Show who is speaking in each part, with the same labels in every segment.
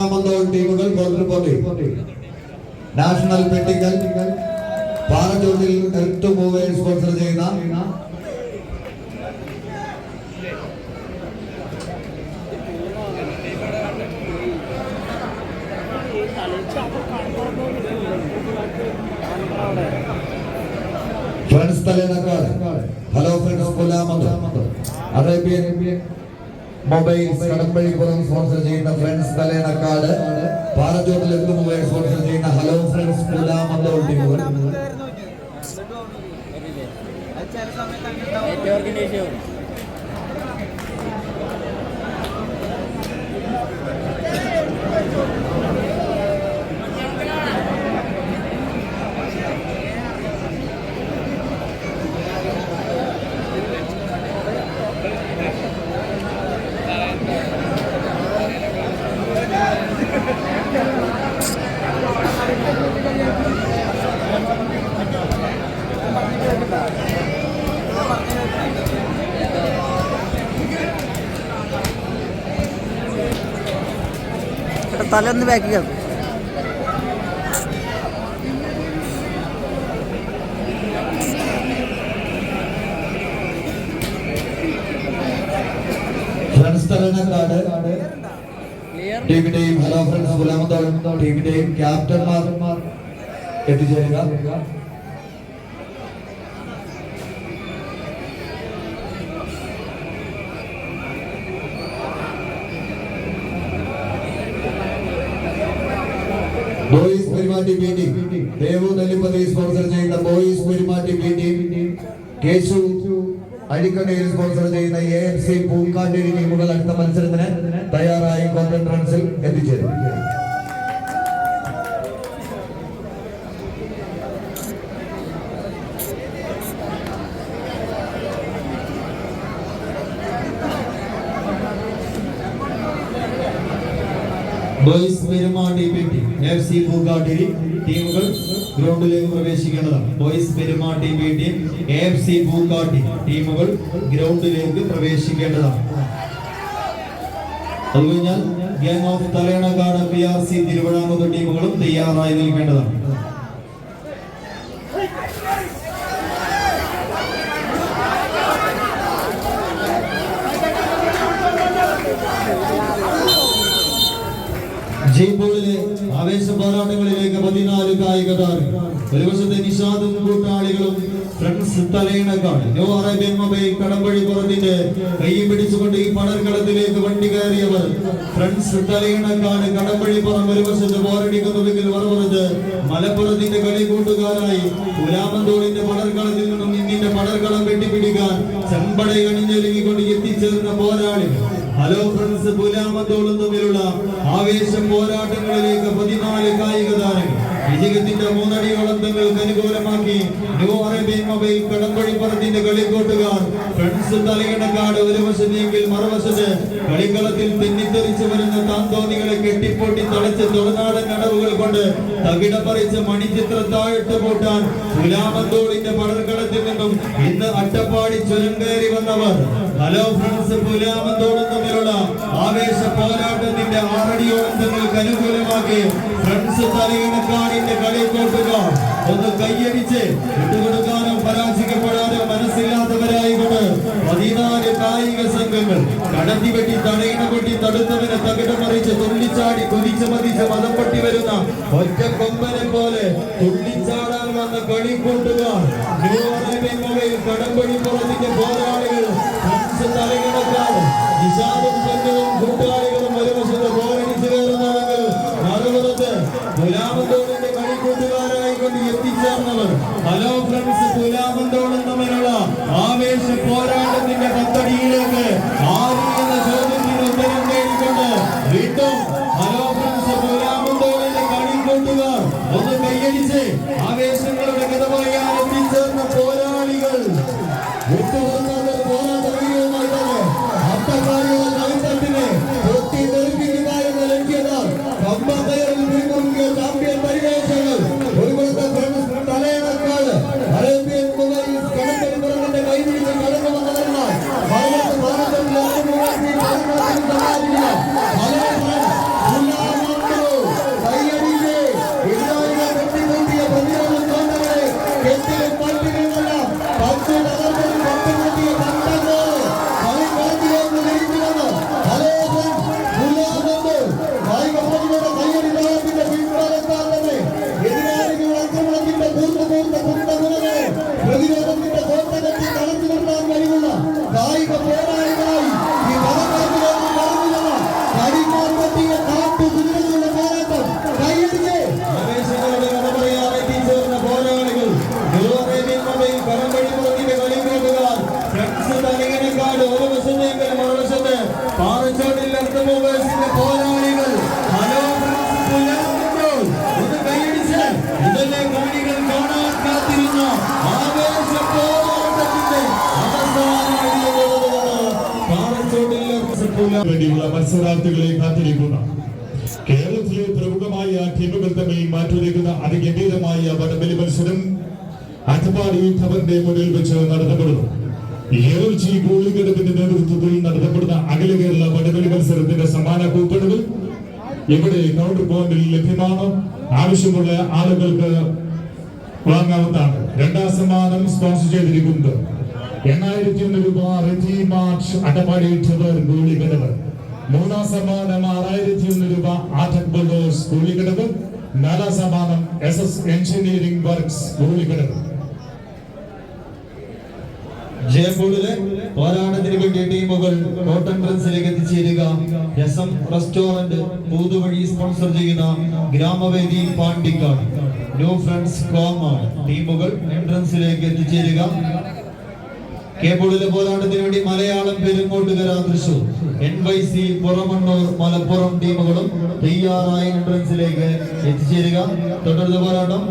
Speaker 1: ടീമുകൾ national Pettikkal Parachottil earth movers sponsor ചെയ്യുന്ന friends Thalenakkad hello friends കൊല്ലാമത് അറേബ്യൻ മൊബൈൽസ് കടമ്പഴിപ്പുറം സ്പോൺസർ ചെയ്യുന്ന friends Thalenakkad Parachottil earth mobile sponsor ചെയ്യുന്ന hello friends കൊല്ലാമത് ടീമുകൾ
Speaker 2: നെറ്റ്വർക്കിന്റെ ഇഷ്യൂ തലൊന്ന് ബാക്കി കേൾക്കും
Speaker 1: ടീമിന്റെയും ഹലോ ഫ്രണ്ട്സ് ഗുലാമത്തോളം ടീമിന്റെയും ക്യാപ്റ്റന്മാർ എത്തിച്ചേരുക. Boys Perumatti P team Devu Nellipathi sponsor ചെയ്യുന്ന ബോയ്സ് പെരുമാറ്റി പി കേശു അഴിക്കടയിൽ സ്പോൺസർ ചെയ്യുന്ന എ എഫ് സി പൂക്കാട്ടേരി ടീമുകൾ അടുത്ത മത്സരത്തിന് തയ്യാറായി കോട്ടൺ റൺസിൽ എത്തിച്ചേരും.
Speaker 3: Boys Perumandi P T F C Pookkattiri ടീമുകൾ ഗ്രൗണ്ടിലേക്ക് പ്രവേശിക്കേണ്ടതാണ്. Boys Perumatti T F C Pookkatti ടീമുകൾ ഗ്രൗണ്ടിലേക്ക് പ്രവേശിക്കേണ്ടതാണ്. അത് കഴിഞ്ഞാൽ gang of Thalenakkad P R C Thiruvithamkoor ടീമുകളും തയ്യാറായി നിൽക്കേണ്ടതാണ്. ജയ്പൂരിലെ ആവേശ പോരാട്ടങ്ങളിലേക്ക് പതിനാല് കായിക താരം ഒരു വശത്തെ നിഷാദും കൂട്ടാളികളും ഫ്രണ്ട്സ് തലയിണക്കാണ്. ന്യൂ അറേബ്യൻ മൊബൈൽ കടമ്പഴി പുറത്തിന്റെ കൈ പിടിച്ചുകൊണ്ട് ഈ പടർക്കളത്തിലേക്ക് വണ്ടി കയറിയവർ ഫ്രണ്ട്സ് തലയിണക്കാണ്. കടമ്പഴി പുറം ഒരു വശത്ത് പോരടിക്കുന്നുവെങ്കിൽ മറുപുറത്ത് മലപ്പുറത്തിന്റെ കളി കൂട്ടുകാരായി പുലാമന്തോളിന്റെ പടർക്കളത്തിൽ നിന്നും ഇന്നിന്റെ പടർക്കളം വെട്ടിപ്പിടിക്കാൻ ചെമ്പട അണിഞ്ഞൊരുങ്ങിക്കൊണ്ട് എത്തിച്ചേർന്ന പോരാളികൾ ഹലോ ഫ്രണ്ട്സ് പുലാമത്തോളും തമ്മിലുള്ള ആവേശ പോരാട്ടങ്ങളിലേക്ക് പതിനാല് കായിക താരങ്ങൾ വിജയത്തിന്റെ മൂന്നടിയോളം തങ്ങൾക്ക് അനുകൂലമാക്കി. ന്യൂ അറേബ്യൻ മൊബൈൽ കടമ്പഴിപ്പുറത്തിന്റെ കളിക്കോട്ടുകാർ. ഫ്രണ്ട്സ് തലയിണക്കാട് ഒരു വശത്തെങ്കിൽ മറുവശത്ത്. കളിക്കളത്തിൽ തെന്നിത്തെറിച്ച് വരുന്ന താന്തോന്നികളെ കെട്ടിപ്പൊട്ടി തളച്ച് തൊടുനാടൻ നടവുകൾ കൊണ്ട് തകിട പറിച്ച് മണിച്ചിത്ര താഴ്ത്തു പൂട്ടാൻ പുലാമത്തോളിന്റെ പടർക്കളത്തിൽ നിന്നും ഇന്ന് അട്ടപ്പാടി ചുരം കയറി വന്നവർ. ഹലോ ഫ്രണ്ട്സ് പുലാമത്തോളം തമ്മിലുള്ള ആവേശ പോരാട്ടത്തിന്റെ ആറടിയോളം തങ്ങൾക്ക് അനുകൂലമാക്കി. ഫ്രണ്ട്സ് തലയിണക്കാടിന്റെ കളിക്കോട്ടുകാർ ഒന്ന് കയ്യടിച്ച് വിട്ടുകൊടുക്കാനോ പരാജയപ്പെടാനും മനസ്സില്ലാത്തവരായിക്കൊണ്ട് കായിക സംഘങ്ങൾ കടത്തി വെട്ടി കൊട്ടി തടുത്തവനെ തകിടം മറിച്ച് തുള്ളിച്ചാടി കുതിച്ച് മതിച്ച് മതം പൊട്ടി വരുന്ന ഒറ്റ കൊമ്പനെ പോലെ തുള്ളിച്ചാടാൻ വന്ന കളി ટીમમાં મનોભાઈ એલી છે આવે
Speaker 4: છે വേണ്ടിയുള്ള മത്സരാർത്ഥികളെ കാത്തിരിക്കുന്ന കേരളത്തിലെ പ്രമുഖമായ ടീമുകൾ തമ്മിൽ മാറ്റുരയ്ക്കുന്ന അതിഗംഭീരമായ വടംവലി മത്സരം അട്ടപ്പാടി ടവറിന്റെ മുന്നിൽ വെച്ച് നടത്തപ്പെടുന്നു. എയർജി ഗോളികടത്തിന്റെ നേതൃത്വത്തിൽ നടത്തപ്പെടുന്ന അഖില കേരള വടംവലി മത്സരത്തിന്റെ സമാന കൂപ്പണുകൾ ഇവിടെ കൗണ്ടർ പോയിന്റിൽ ലഭ്യമാണ്. ആവശ്യമുള്ള ആളുകൾക്ക് വാങ്ങാവുന്നതാണ്. രണ്ടാം സമ്മാനം സ്പോൺസർ ചെയ്തിരിക്കുന്നത് എണ്ണായിരത്തി രൂപ റെജി മാർച്ച് അട്ടപ്പാടി ടവർ ഗോളികടവ്. മൂന്നാം സമ്മാനം ആറായിരത്തി ഒന്ന് രൂപ ആറ്റക് ബുൾഡോസ് ഗോളികടവ്. നാലാം സമ്മാനം S S engineering works Golikadavu.
Speaker 3: ജയപൂളിലെ പോരാട്ടത്തിന് വേണ്ടി ടീമുകൾ കോട്ടൺ എത്തിച്ചേരുക. S M restaurant Poothuvazhi sponsor ചെയ്യുന്ന ഗ്രാമവേദി പാണ്ടിക്കാട്. ന്യൂ ഫ്രണ്ട്സ് കോമാണ് ടീമുകൾ എൻട്രൻസിലേക്ക് എത്തിച്ചേരുക. കേബിളിലെ പോരാട്ടത്തിന് വേണ്ടി Malayalam Perungottukara Thrissur N Y C Puramannur Malappuram ടീമുകളും തയ്യാറായ എൻട്രൻസിലേക്ക് എത്തിച്ചേരുക. തുടർന്ന് പോരാട്ടം.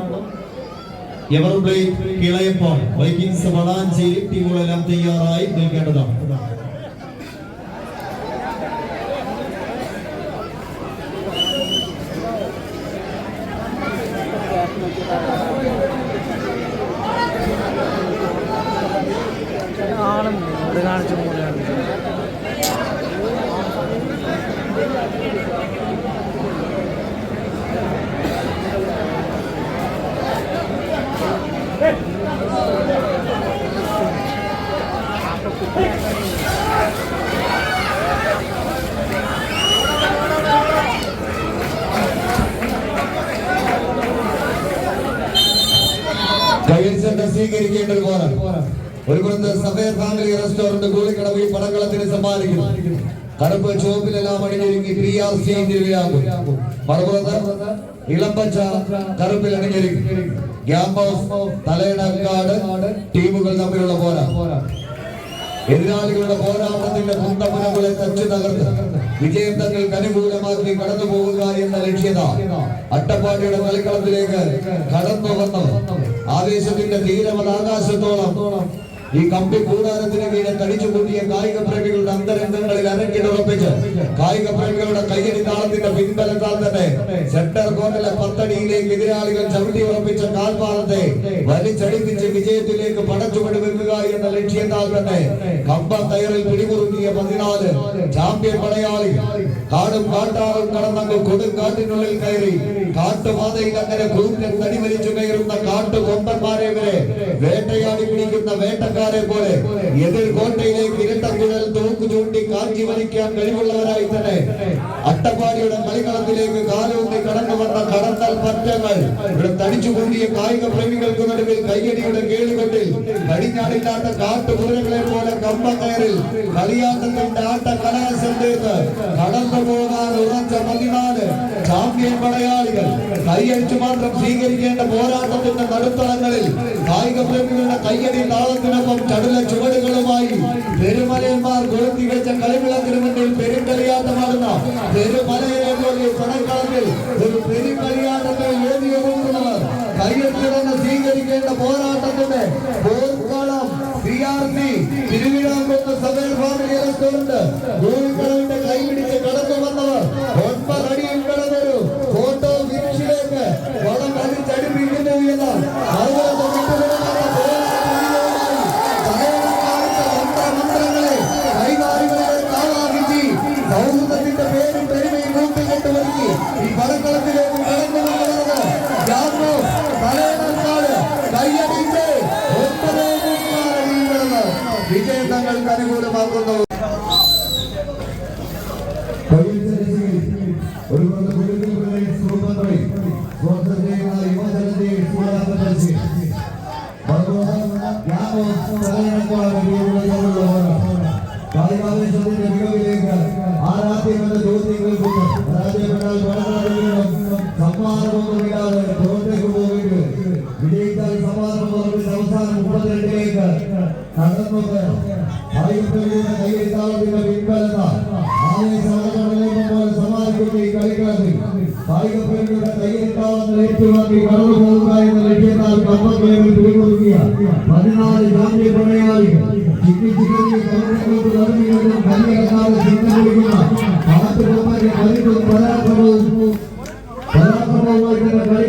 Speaker 3: എവർബ്ലേഡ് കിളയപ്പാൾ വൈക്കിങ്സ് വളാഞ്ചേരി ടീമുകളെല്ലാം തയ്യാറായി നിൽക്കേണ്ടതാണ്
Speaker 1: പുറത്ത് സഫേർ ഫാമിലി റെസ്റ്റോറന്റ് കൂളിക്കടവിൽ പടക്കളത്തിന് സമ്മാനിക്കുന്നു. കറുപ്പ് ചുവപ്പിലെല്ലാം അണിഞ്ഞൊരുങ്ങി പി ആർ സി മറുപുറത്ത് ഇളമ്പച്ച കറുപ്പിൽ അണിഞ്ഞൊരുങ്ങി. ഗ്യാമ്പ് ഓഫ് തലയിണക്കാട് ടീമുകൾ തമ്മിലുള്ള പോരാ എതിരാളികളുടെ പോരാട്ടത്തിന്റെ കുന്തമുനകളെ തച്ചു തകർത്ത് വിജയം തങ്ങൾക്ക് അനുകൂലമാക്കി കടന്നു പോകുക എന്ന ലക്ഷ്യത അട്ടപ്പാടിയുടെ കളിക്കളത്തിലേക്ക് കടന്നു വന്നു ആവേശത്തിന്റെ തീരമത് ആകാശത്തോളം. ഈ കമ്പി കൂടാരത്തിന് കീഴെ തടിച്ചു കൂട്ടിയ കായിക പ്രേമികളുടെ അന്തരംഗങ്ങളിൽ അരക്കിടുറപ്പിച്ച് കായിക പ്രേമികളുടെ കയ്യടി താളത്തിന്റെ പിൻബലത്താൽ തന്നെ സെന്റർ കോർട്ടിലെ പത്തടിയിലേക്ക് എതിരാളികൾ ചവിട്ടി ഉറപ്പിച്ച കാൽപാദത്തെ വലിച്ചടിപ്പിച്ച് വിജയത്തിലേക്ക് പടച്ചുപടി വെക്കുക എന്ന ലക്ഷ്യത്താൽ തന്നെ കമ്പ തയറിൽ പിടിമുറുക്കിയ പതിനാല് ചാമ്പ്യൻ പടയാളി കാടും കാട്ടാറും കടന്നങ്ങ് കൊടുങ്കാട്ടിനുള്ളിൽ കയറി കാട്ടുപാതയിൽ അങ്ങനെ കുറുക്കൻ തടിവലിച്ചു കയറുന്ന കാട്ടുകൊമ്പന്മാരെ വരെ വേട്ടയാടി പിടിക്കുന്ന വേട്ടക്കാരെ പോലെ എതിർ കോട്ടയിലേക്ക് ഇരട്ടക്കുഴൽ തോക്ക് ചൂണ്ടി കാഞ്ചി വലിക്കാൻ കഴിവുള്ളവരായി തന്നെ അട്ടപ്പാടിയുടെ കളിക്കളത്തിലേക്ക് കാലൂന്നി കടന്നു വന്ന കടന്നൽ പറ്റങ്ങൾ ഇവിടെ തടിച്ചു കൂടിയ കായിക പ്രേമികൾക്ക് നടുവിൽ കയ്യടിയുടെ കേളുകൊണ്ടിൽ കടിഞ്ഞാടില്ലാത്ത കാട്ടുപുരകളെ പോലെ കമ്പ കയറിൽ കളിയാട്ടത്തിന്റെ ആട്ട കലാശം തീർത്ത് കടന്നു പോകാൻ ഉറച്ച പതിനാല് ചാമ്പ്യൻ പടയാളികൾ കൈയടിച്ചു മാത്രം സ്വീകരിക്കേണ്ട പോരാട്ടത്തിന്റെ നടുത്തളങ്ങളിൽ കായിക പ്രേമികളുടെ കയ്യടി താളത്തിനൊപ്പം ചടുല ചുവടുകളുമായി പെരുമലയന്മാർ കൊളുത്തി വെച്ച കളിവിളക്കിന് മുന്നിൽ പെരുങ്കളിയാട്ടമാടുന്ന പെരുമലയെ പോലെ പടക്കളത്തിൽ ഒരു പെരുങ്കളിയാട്ടത്തെ വേദിയൊരുക്കുന്നവർ കയ്യെടുത്തിടന്ന് സ്വീകരിക്കേണ്ട പോരാട്ടത്തിന്റെ പോർക്കളം പി ആർ സി. തിരുവിഴാങ്കുന്ന് സബൽ ഫാമിലി റെസ്റ്റോറന്റ് അനുകൂലമാക്കുന്നു ഒരു സ്പോൺസർ ചെയ്യുന്ന യുവജനത്തെ സ്കൂളാക്കി കാലികാവേശത്തിന്റെ മികവിലേക്ക് ആരാധ്യങ്ങളുടെ ചോദ്യങ്ങൾ കൊണ്ട് പരാജയപ്പെട്ടാൽ ಪ್ರೋಗ್ರಾಮ್ ಐದು ಪಲ್ಯದ ಕೈಗೆ ತಾಲೂಕಿನ ಬೆಂಬಲದ ಆನೆ ಸಂಘಟನೆಗಳ ಸಮಾಜಕ್ಕೆ ಕೈಗಳಲ್ಲಿ ಐದು ಪಲ್ಯದ ಕೈಗೆ ತಾಲೂಕಿನ ಹೆಚ್ಚುವಾಗಿ ಕರಡು ಸಮುದಾಯದ ಲೆಕ್ಕೆದಾರ ಕಂಪನಿಯಲ್ಲಿ ತಿಳಿದುಕೊಂಡಿಯ ಹದಿನಾರು ಗಾಂಧಿ ಕೊನೆಯಾಗಿ ಚಿಕ್ಕಿ ಚಿಕ್ಕಿ ಕರ್ನಾಟಕದ ಧರ್ಮಿಗಳನ್ನು ಕನ್ನಡ ಕಾಲ ಸಿಂಧುಗಳಿಗಿನ ಭಾರತ ಕಂಪನಿಗೆ ಬಲಿಗಳು ಪರಾಕ್ರಮ ಪರಾಕ್ರಮವಾಗಿ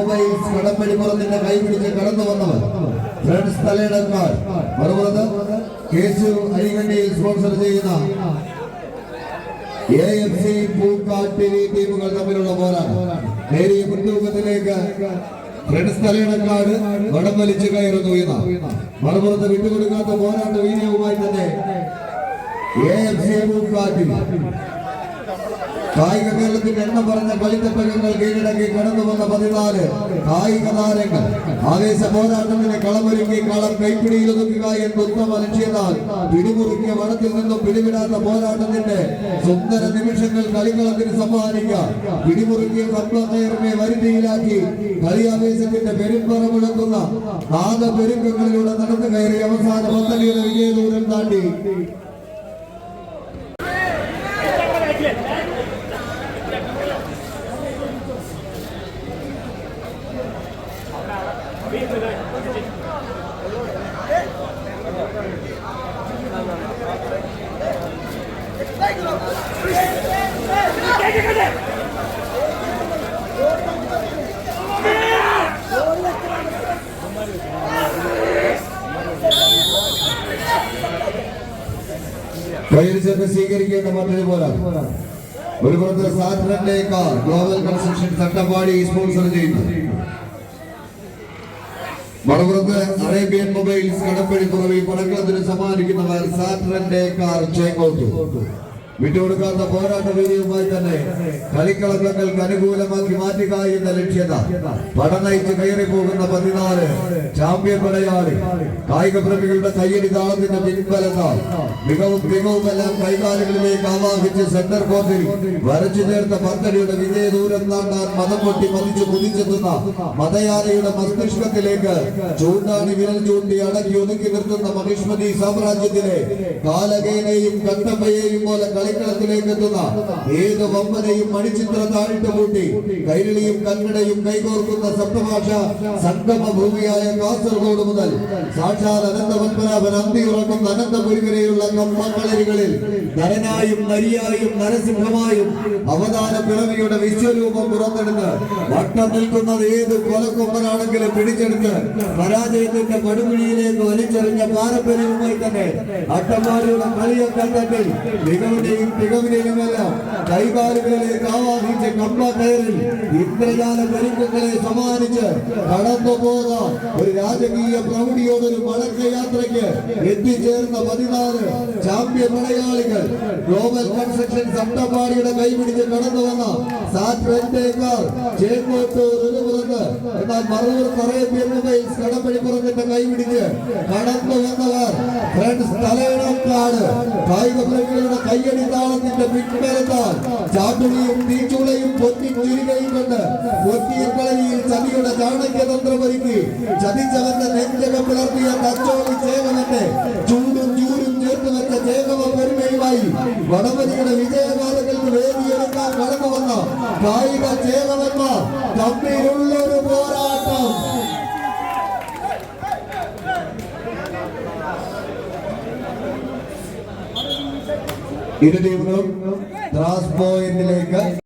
Speaker 1: മൊബൈൽസ് കടമ്പടി കൈ പിടിച്ച് കടന്നു വന്നവർ ഫ്രണ്ട്സ് തലയിടന്മാർ മറുപുറത്ത് കേശു അരികണ്ടിയിൽ സ്പോൺസർ ചെയ്യുന്ന എ എഫ് സി പൂക്കാട്ടി ടീമുകൾ തമ്മിലുള്ള പോരാട്ടം. നേരിയ മുൻതൂക്കത്തിലേക്ക് ഫ്രണ്ട്സ് തലയിടക്കാട് വടം വലിച്ചു കയറുന്നു എന്ന മറുപുറത്ത് വിട്ടുകൊടുക്കാത്ത പോരാട്ട വീര്യവുമായി തന്നെ എ എഫ് സി പൂക്കാട്ടിരി കായിക കേരളത്തിന്റെ എണ്ണം പറഞ്ഞ കളിത്തട്ടകങ്ങൾ കീഴടക്കി കടന്നു വന്ന പതിനാല് കായിക താരങ്ങൾ. ആവേശ പോരാട്ടത്തിന് കളമൊരുക്കി കളം കൈപ്പിടിയിൽ ഒതുക്കുക എന്ന ഉത്തമ ലക്ഷ്യത്താൽ പിടിമുറുക്കിയ വടത്തിൽ നിന്നും പിടിവിടാത്ത പോരാട്ടത്തിന്റെ സുന്ദര നിമിഷങ്ങൾ കളിക്കളത്തിന് സമ്മാനിക്കാം പിടിമുറുക്കിയ കമ്പയറിനെ വരുതിയിലാക്കി കളിയാവേശത്തിന്റെ പെരുമ്പറ മുഴക്കുന്ന നാദ പെരുക്കങ്ങളിലൂടെ നടന്നു കയറി അവസാന പദ്ധതിയുടെ വിജയദൂരം താണ്ടി. കൈയടിച്ചൊക്കെ സ്വീകരിക്കേണ്ട പദ്ധതി പോരാ ഒരു പുറത്ത് കാർ ഗ്ലോബൽ കൺസ്ട്രക്ഷൻ തട്ടപ്പാടി സ്പോൺസർ ചെയ്യുന്നു. മറുപുറത്ത് അറേബ്യൻ മൊബൈൽസ് കടപ്പടി തുറവി പടക്കളത്തിന് സമ്മാനിക്കുന്നവർ സാറ്റർഡേ കാർ ചേക്കോട്ടു വിട്ടുകൊടുക്കാത്ത പോരാട്ട വീര്യവുമായി തന്നെ കളിക്കളങ്ങൾക്ക് അനുകൂലമാക്കി മാറ്റുക എന്ന ലക്ഷ്യത പടനയിച്ച് കയറി പോകുന്ന പതിനാല് ചാമ്പ്യൻ പടയാളി കായിക പ്രേമികളുടെ കയ്യടി താളത്തിന്റെ പിൻബലത്താൽ മികവും മികവുമെല്ലാം കൈകാലുകളിലേക്ക് ആവാഹിച്ച് സെന്റർ കോർട്ടിൽ വരച്ചു ചേർത്ത പന്തടിയുടെ വിജയ ദൂരം താണ്ടാൻ മതം പൊട്ടി പതിച്ചു കുതിച്ചെത്തുന്ന മതയാനയുടെ മസ്തിഷ്കത്തിലേക്ക് ചൂണ്ടാണി വിരൽ ചൂണ്ടി അടക്കി ഒതുക്കി നിർത്തുന്ന മഹിഷ്മതി സാമ്രാജ്യത്തിലെ കാലകേനെയും കട്ടപ്പയെയും പോലെ കളിക്കളത്തിലേക്ക് എത്തുന്ന ഏത് വമ്പനെയും മണിച്ചിത്ര താഴിട്ട് കൂട്ടി കൈരളിയും കന്നഡയും കൈകോർക്കുന്ന സപ്തഭാഷ സംഗമ ഭൂമിയായ കാസർഗോഡ് മുതൽ സാക്ഷാത് അനന്തപത്മനാഭൻ അന്തിയുറങ്ങുന്ന അനന്തപുരിവരെയുള്ള കമ്മക്കളരികളിൽ നരനായും നരിയായും നരസിംഹമായും അവതാര പിറവിയുടെ വിശ്വരൂപം പുറത്തെടുത്ത് വട്ടം നിൽക്കുന്നത് ഏത് കൊലക്കൊമ്പനാണെങ്കിലും പിടിച്ചെടുത്ത് പരാജയത്തിന്റെ പടുകുഴിയിലേക്ക് വലിച്ചെറിഞ്ഞ പാരമ്പര്യവുമായി തന്നെ അട്ടമാരിയുടെ കളിയക്കത്തട്ടിൽ മികവിന്റെയും തികവിനെയുമെല്ലാം കൈകാലുകളിലേക്ക് ആവാഹിച്ച കമ്പ പേരിൽ ഇന്ദ്രജാല പെരുക്കുകളെ സമ്മാനിച്ച് കടന്നു പോക ഒരു രാജകീയ പ്രൗഢിയോടൊരു മടക്കയാത്രയ്ക്ക് എത്തിച്ചേർന്ന പതിനാല് ചാമ്പ്യൻ മലയാളികൾ. ഗ്ലോബൽ കൺസ്ട്രക്ഷൻ സപ്തപാടിയുടെ കൈപിടിച്ച് കടന്നു വന്ന സാറ്റ് ചേക്കോട്ടൂർ ഒരുപുറത്ത് എന്നാൽ മറവൂർ അറേബ്യൻ മൊബൈൽസ് കടപ്പടി പുറത്തിന്റെ കൈപിടിച്ച് കടന്നു വന്നവർ. ഫ്രണ്ട്സ് തലയിണക്കാട് കായിക പ്രേമികളുടെ കയ്യടി താളത്തിന്റെ പിൻബലത്താൽ ചാട്ടുളിയും തീച്ചുളയും ഇരുവരെയും പൊത്തി കുയിലുകയും കൊണ്ട് പൊത്തിയ കളരിയിൽ ചതിയുടെ ചാണക്യതന്ത്രം ഒരുക്കി ചതിച്ചവന്റെ നെഞ്ചകം പിളർത്തിയ തച്ചോളി ചേവനന്റെ ചൂടും ചൂരും ചേർത്ത് വെച്ച ചേവക പെരുമയുമായി വടവരിയുടെ വിജയകാലങ്ങൾക്ക് വേദിയൊരുക്കാൻ കടന്നു വന്ന കായിക ചേവനമ്മ തമ്മിലുള്ളൊരു പോരാട്ടം. ഇരു ടീമുകളും ത്രാസ് പോയിന്റിലേക്ക്